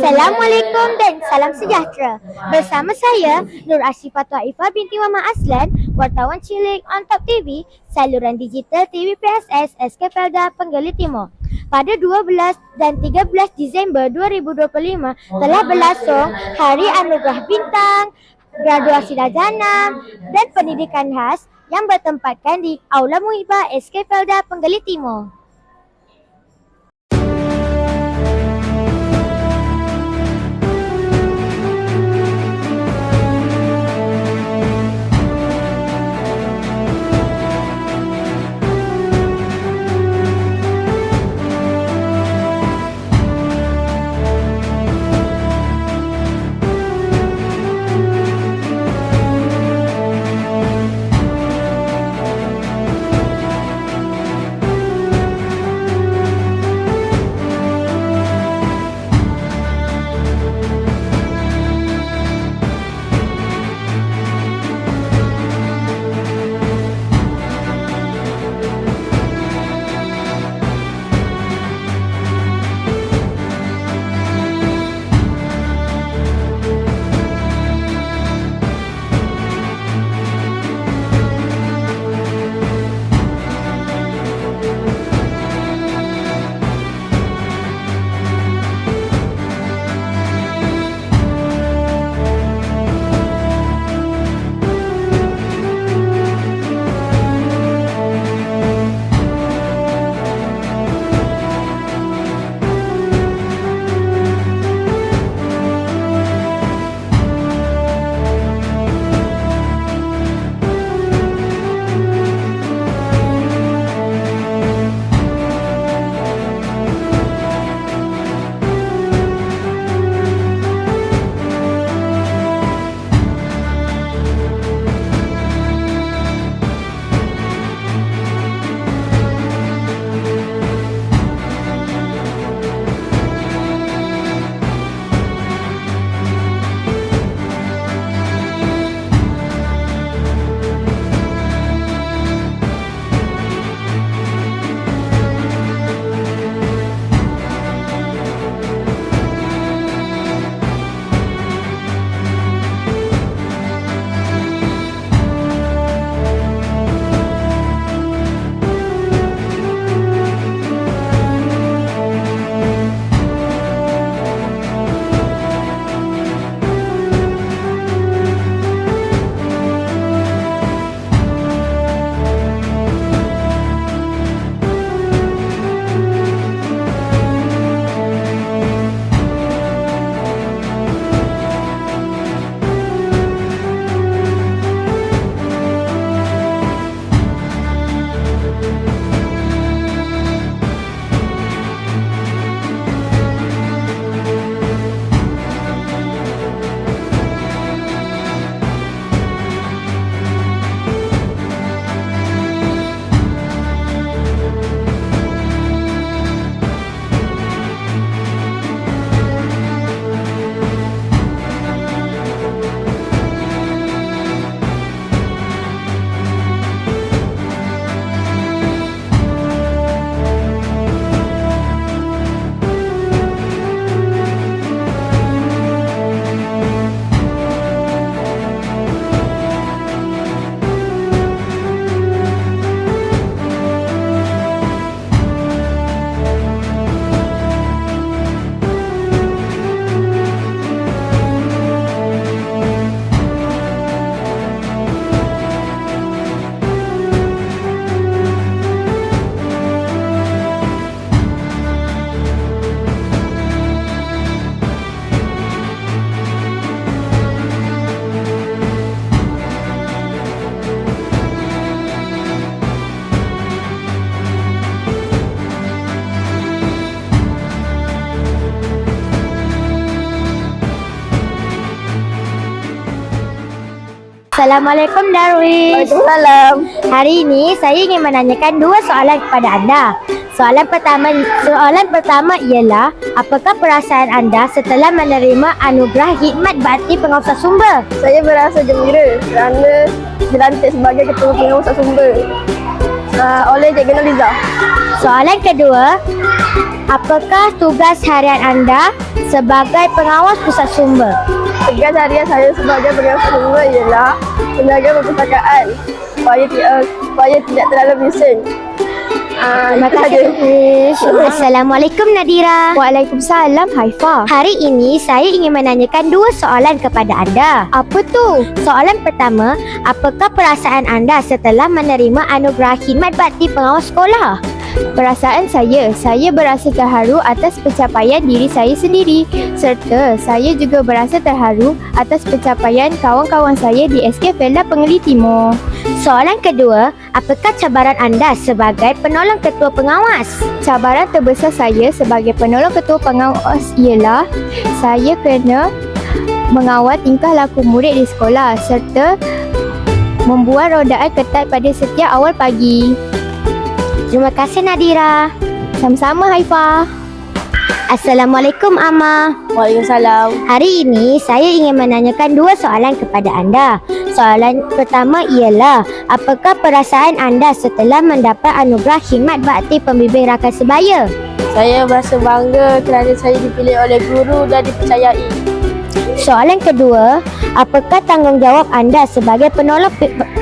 Assalamualaikum dan salam sejahtera. Bersama saya Nur Ashifah Taifah binti Mama Aslan, wartawan cilik on Top TV, saluran digital TV PSS SK Pelda Penggeli Timur. Pada 12 dan 13 Disember 2025 telah berlangsung Hari Anugerah Bintang, graduasi darjana dan pendidikan khas yang bertempatkan di Aula Muhibah SK Felda Penggeli Timur. Assalamualaikum Darwis. Waalaikumsalam. Hari ini saya ingin menanyakan dua soalan kepada anda. Soalan pertama soalan pertama ialah apakah perasaan anda setelah menerima anugerah khidmat bakti pengurusan sumber? Saya berasa gembira kerana dilantik sebagai ketua pengurusan sumber uh, oleh Cik Noliza. Soalan kedua, Apakah tugas harian anda sebagai pengawas pusat sumber? Tugas harian saya sebagai pengawas sumber ialah menjaga perpustakaan supaya tidak, supaya tidak terlalu bising. Ah, Terima itu kasih. saja. Assalamualaikum Nadira. Waalaikumsalam Haifa. Hari ini saya ingin menanyakan dua soalan kepada anda. Apa tu? Soalan pertama, apakah perasaan anda setelah menerima anugerah khidmat bakti pengawas sekolah? Perasaan saya, saya berasa terharu atas pencapaian diri saya sendiri serta saya juga berasa terharu atas pencapaian kawan-kawan saya di SK Felda Pengeli Timur. Soalan kedua, apakah cabaran anda sebagai penolong ketua pengawas? Cabaran terbesar saya sebagai penolong ketua pengawas ialah saya kena mengawal tingkah laku murid di sekolah serta membuat rodaan ketat pada setiap awal pagi. Terima kasih Nadira. Sama-sama Haifa. Assalamualaikum Amma. Waalaikumsalam. Hari ini saya ingin menanyakan dua soalan kepada anda. Soalan pertama ialah, apakah perasaan anda setelah mendapat anugerah khidmat bakti pembimbing rakan sebaya? Saya berasa bangga kerana saya dipilih oleh guru dan dipercayai. Soalan kedua, apakah tanggungjawab anda sebagai penolong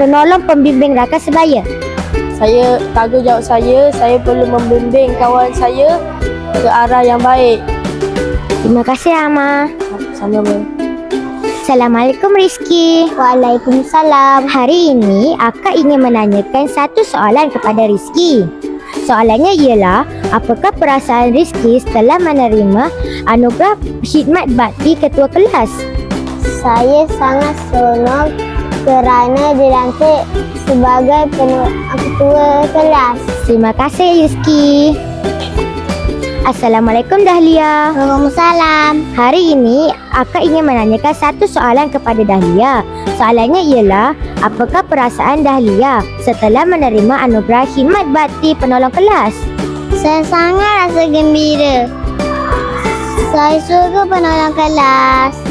penolong pembimbing rakan sebaya? Saya tanggungjawab saya, saya perlu membimbing kawan saya ke arah yang baik. Terima kasih Amma. Sama-sama. Assalamualaikum Rizky. Waalaikumsalam. Hari ini akak ingin menanyakan satu soalan kepada Rizky. Soalannya ialah, apakah perasaan Rizky setelah menerima anugerah khidmat bakti ketua kelas? Saya sangat seronok kerana dilantik sebagai ketua kelas. Terima kasih Rizky. Assalamualaikum Dahlia. Waalaikumsalam. Hari ini akak ingin menanyakan satu soalan kepada Dahlia. Soalannya ialah, apakah perasaan Dahlia setelah menerima anugerah khidmat bakti penolong kelas? Saya sangat rasa gembira. Saya suka penolong kelas.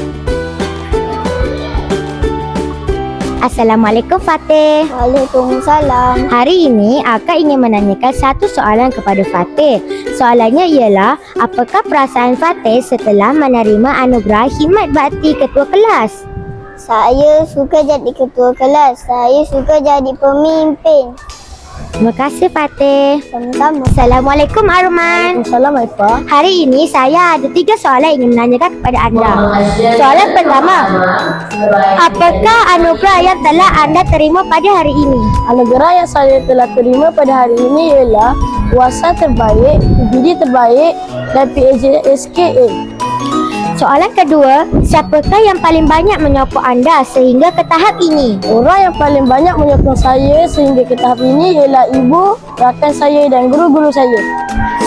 Assalamualaikum Fatih. Waalaikumsalam. Hari ini akak ingin menanyakan satu soalan kepada Fatih. Soalannya ialah, apakah perasaan Fatih setelah menerima anugerah khidmat bakti ketua kelas? Saya suka jadi ketua kelas. Saya suka jadi pemimpin. Terima kasih Fatih. Sama-sama. Assalamualaikum Arman. Assalamualaikum Haifah. Hari ini saya ada tiga soalan ingin menanyakan kepada anda. Soalan pertama, apakah anugerah yang telah anda terima pada hari ini? Anugerah yang saya telah terima pada hari ini ialah Wasa terbaik, PBD terbaik dan PAJ SKA. Soalan kedua, siapakah yang paling banyak menyokong anda sehingga ke tahap ini? Orang yang paling banyak menyokong saya sehingga ke tahap ini ialah ibu, rakan saya dan guru-guru saya.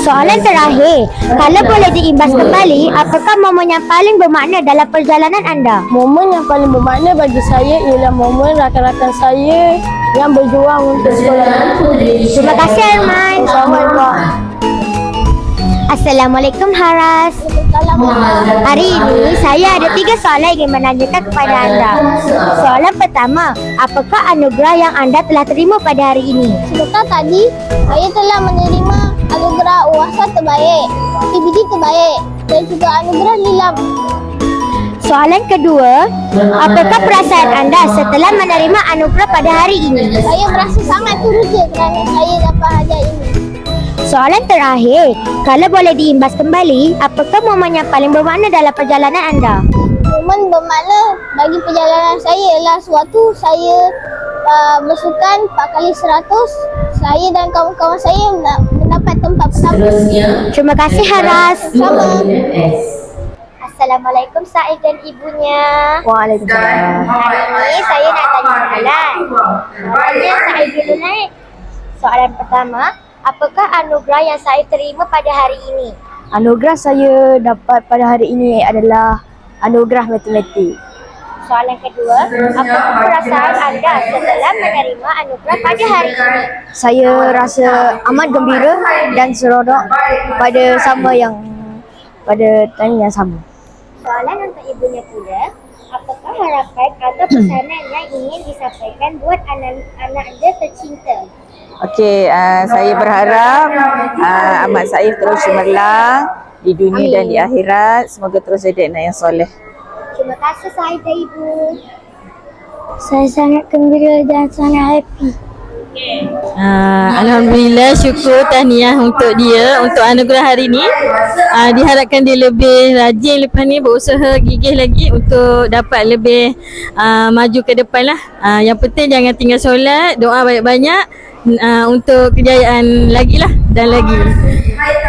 Soalan terakhir, kalau boleh diimbas kembali, apakah momen yang paling bermakna dalam perjalanan anda? Momen yang paling bermakna bagi saya ialah momen rakan-rakan saya yang berjuang untuk sekolah. Terima kasih Arman. Assalamualaikum. Assalamualaikum Haras. Hari ini saya ada tiga soalan yang ingin menanyakan kepada anda. Soalan pertama, apakah anugerah yang anda telah terima pada hari ini? Sebentar tadi, saya telah menerima anugerah UASA terbaik, PBD terbaik dan juga anugerah Nilam. Soalan kedua, apakah perasaan anda setelah menerima anugerah pada hari ini? Saya merasa sangat teruja kerana saya dapat hadiah ini. Soalan terakhir, kalau boleh diimbas kembali, apakah momen yang paling bermakna dalam perjalanan anda? Momen bermakna bagi perjalanan saya ialah suatu saya uh, bersukan 4 kali 100 saya dan kawan-kawan saya mena- mendapat tempat pertama. Terima kasih Haras. Sama. Assalamualaikum Said dan ibunya. Waalaikumsalam. Hari ini saya nak tanya soalan. Soalannya Said dulu naik. Soalan pertama, apakah anugerah yang saya terima pada hari ini? Anugerah saya dapat pada hari ini adalah anugerah matematik. Soalan kedua, apakah perasaan anda setelah menerima anugerah pada hari ini? Saya rasa amat gembira dan seronok pada sama yang pada time yang sama. Soalan untuk ibunya pula, apakah harapan atau pesanan yang ingin disampaikan buat anak, anak anda tercinta? Okey, uh, saya berharap uh, amat saya terus cemerlang di dunia dan di akhirat. Semoga terus jadi anak yang soleh. Terima kasih Saida Ibu. Saya sangat gembira dan sangat happy. Uh, Alhamdulillah syukur tahniah untuk dia untuk anugerah hari ni. Uh, diharapkan dia lebih rajin lepas ni berusaha gigih lagi untuk dapat lebih uh, maju ke depan lah. Uh, yang penting jangan tinggal solat, doa banyak-banyak uh, untuk kejayaan lagi lah dan lagi.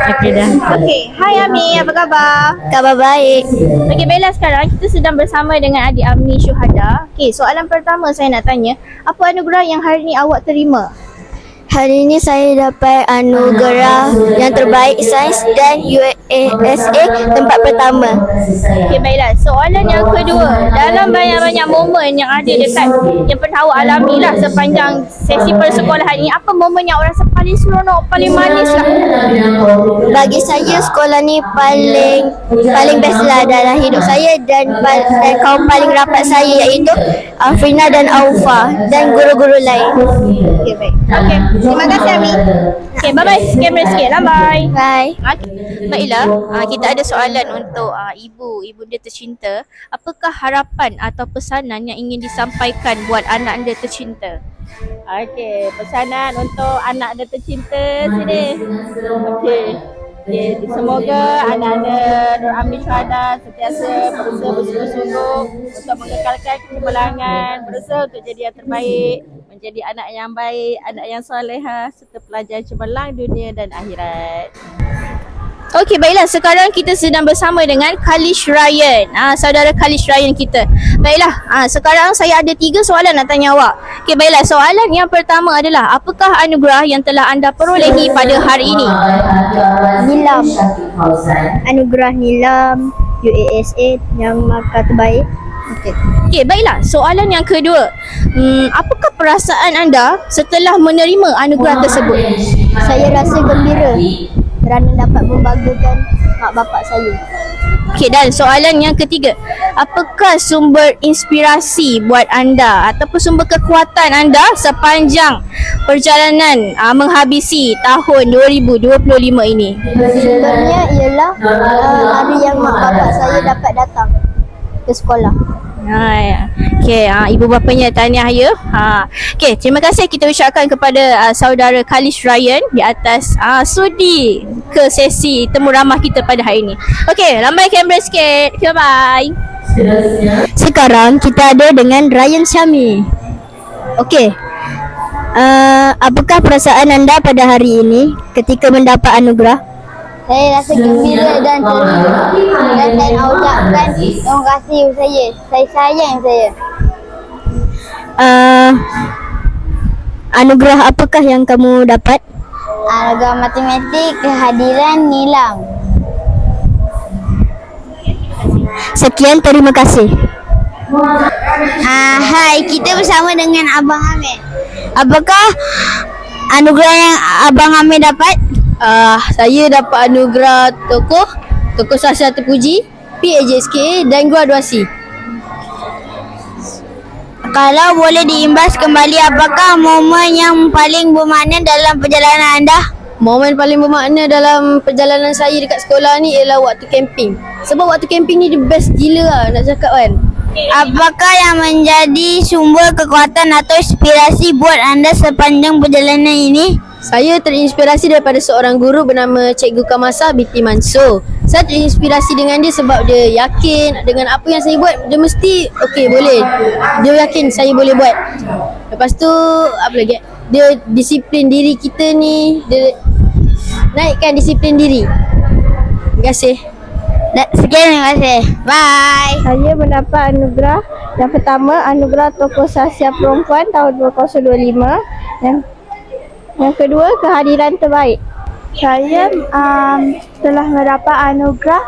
Okey dah. Okey, hai Ami, apa khabar? Khabar baik. Okey, baiklah sekarang kita sedang bersama dengan adik Ami Syuhada. Okey, soalan pertama saya nak tanya, apa anugerah yang hari ni awak terima? Hari ini saya dapat anugerah yang terbaik sains dan USA tempat pertama. Okey, baiklah. Soalan yang kedua, dalam banyak-banyak momen yang ada dekat yang pernah awak alami lah sepanjang sesi persekolahan ini, apa momen yang rasa paling seronok, paling manis lah? Bagi saya sekolah ni paling paling best lah dalam hidup saya dan dan kaum paling rapat saya iaitu Afrina dan Aufa dan guru-guru lain. Okey, baik. Okey, terima kasih Ami. Okey, bye-bye. Kamera sikit lah, bye. Bye. Okay. Baiklah, uh, kita ada soalan untuk uh, ibu, ibu dia tercinta. Apakah harapan atau pesanan yang ingin disampaikan buat anak anda tercinta? Okey, pesanan untuk anak anda tercinta sini. Okey. Semoga anak-anak Nur Amin Syuhada sentiasa berusaha bersungguh-sungguh untuk mengekalkan kecemerlangan, berusaha untuk jadi yang terbaik, menjadi anak yang baik, anak yang soleha serta pelajar cemerlang dunia dan akhirat. Okey baiklah sekarang kita sedang bersama dengan Kalish Ryan. Ah saudara Kalish Ryan kita. Baiklah, ah sekarang saya ada tiga soalan nak tanya awak. Okey baiklah, soalan yang pertama adalah apakah anugerah yang telah anda perolehi pada hari ini? Nilam. Anugerah Nilam UASA yang markah terbaik. Okey. Okey baiklah, soalan yang kedua. Hmm, apakah perasaan anda setelah menerima anugerah tersebut? Saya rasa gembira kerana dapat membanggakan mak bapak saya. Okey dan soalan yang ketiga. Apakah sumber inspirasi buat anda ataupun sumber kekuatan anda sepanjang perjalanan uh, menghabisi tahun 2025 ini? Sumbernya ialah uh, hari yang mak bapak saya dapat datang ke sekolah. Ha, ya. Okey, ha, ibu bapanya tahniah ya. Ha. Okey, terima kasih kita ucapkan kepada uh, saudara Kalish Ryan di atas uh, sudi ke sesi temu ramah kita pada hari ini. Okey, lambai kamera sikit. Okay, bye. Sekarang kita ada dengan Ryan Syami. Okey. Uh, apakah perasaan anda pada hari ini ketika mendapat anugerah? Saya rasa gembira dan terima dan saya nak ucapkan terima kasih ibu saya. Saya sayang saya. Uh, anugerah apakah yang kamu dapat? Anugerah matematik kehadiran Nilam. Sekian, terima kasih. Ah, hai, kita bersama dengan Abang Hamid. Apakah anugerah yang Abang Amir dapat? Uh, saya dapat anugerah tokoh, tokoh sastra terpuji, PAJSK dan graduasi. Kalau boleh diimbas kembali, apakah momen yang paling bermakna dalam perjalanan anda? Momen paling bermakna dalam perjalanan saya dekat sekolah ni ialah waktu camping. Sebab waktu camping ni the best gila lah nak cakap kan. Apakah yang menjadi sumber kekuatan atau inspirasi buat anda sepanjang perjalanan ini? Saya terinspirasi daripada seorang guru bernama Cikgu Kamasa binti Mansur. Saya terinspirasi dengan dia sebab dia yakin dengan apa yang saya buat, dia mesti okey boleh. Dia yakin saya boleh buat. Lepas tu apa lagi? Dia disiplin diri kita ni, dia naikkan disiplin diri. Terima kasih. Sekian terima kasih. Bye. Saya mendapat anugerah yang pertama anugerah tokoh sahsia perempuan tahun 2025 yang yang kedua kehadiran terbaik. Saya um, telah mendapat anugerah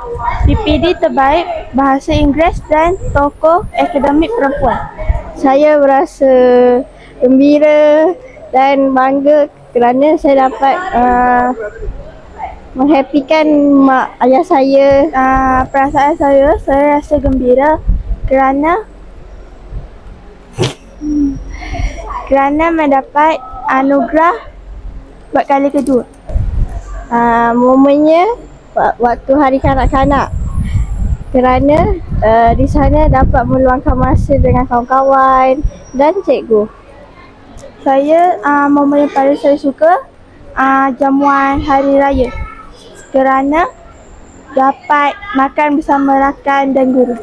PPD terbaik bahasa Inggeris dan tokoh akademik perempuan. Saya berasa gembira dan bangga kerana saya dapat uh, menghappykan mak ayah saya. Uh, perasaan saya, saya rasa gembira kerana kerana mendapat anugerah buat kali kedua. Uh, momennya wa- waktu hari kanak-kanak kerana uh, di sana dapat meluangkan masa dengan kawan-kawan dan cikgu. Saya uh, momen yang paling saya suka uh, jamuan hari raya kerana dapat makan bersama rakan dan guru.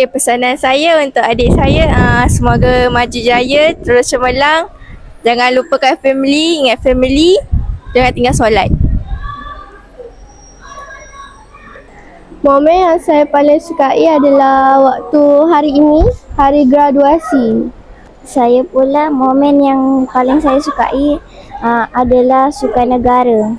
Okay, pesanan saya untuk adik saya uh, semoga maju jaya, terus cemerlang. Jangan lupakan family, ingat family. Jangan tinggal solat. Momen yang saya paling sukai adalah waktu hari ini, hari graduasi. Saya pula momen yang paling saya sukai uh, adalah sukan negara.